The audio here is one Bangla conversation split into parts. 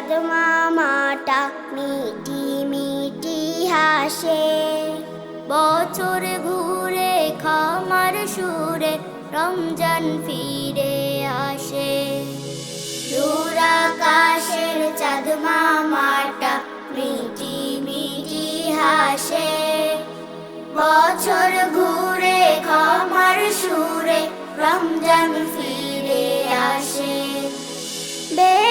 চাঁদ মামাটা মিটি মিটি হাসে। বছর ঘুরে খামার সুরে রমজান ফিরে আসে। দূর আকাশের চাঁদ মামাটা মিটি মিটি হাসে। বছর ঘুরে খামার সুরে রমজান ফিরে আসে। বেরোজাদার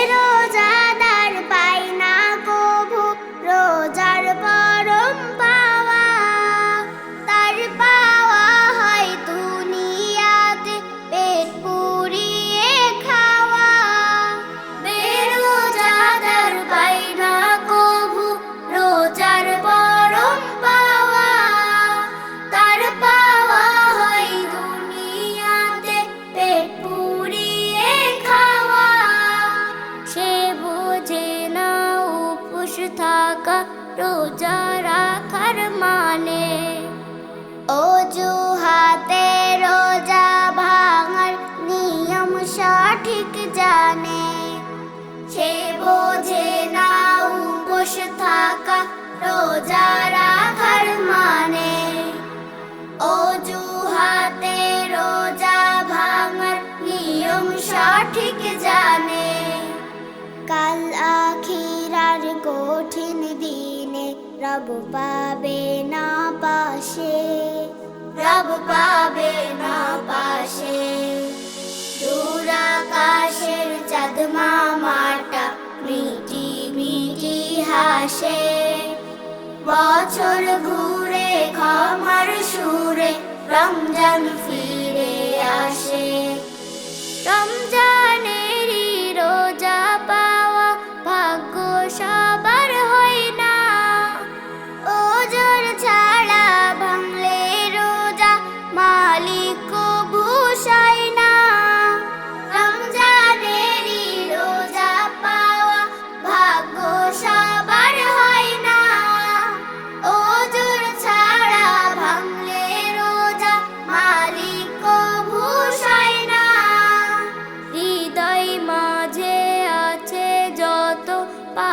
রোজা রাখার মানে? অজুহাতে রোজা ভাঙার নিয়ম সঠিক জানে। সে বোঝে না উপোস থাকা রোজা রাখার মানে। অজুহাতে রোজা ভাঙার নিয়ম সঠিক জানে। কাল রব পাবে না পাশে, রব পাবে না পাশে। দূর আকাশের চাঁদ মামাটা মিটি মিটি হাসে। বছর ঘুরে, ক্ষমার সুরে রমজান ফিরে আসে।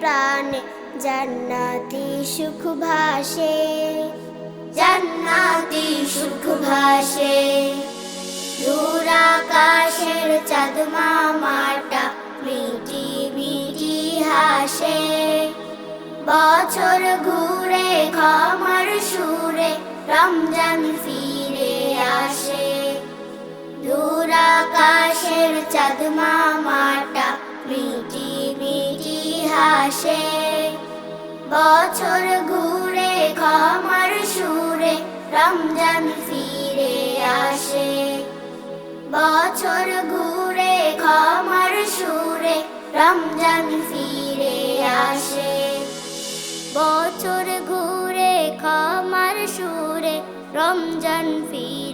প্রাণে জান্নাতি সুখ ভাসে, জান্নাতি সুখ ভাসে। দূর আকাশের চাঁদ মামাটা মিটি মিটি হাসে। বছর ঘুরে ক্ষমার সুরে রমজান ফিরে আসে। দূর আকাশের চাঁদ মামাটা মিটি মিটি হাসে বছর ঘুরে ক্ষমার সুরে, রমজান ফিরে আসে। বছর ঘুরে ক্ষমার সুরে, রমজান ফিরে আসে। বছর ঘুরে ক্ষমার সুরে, রমজান ফিরে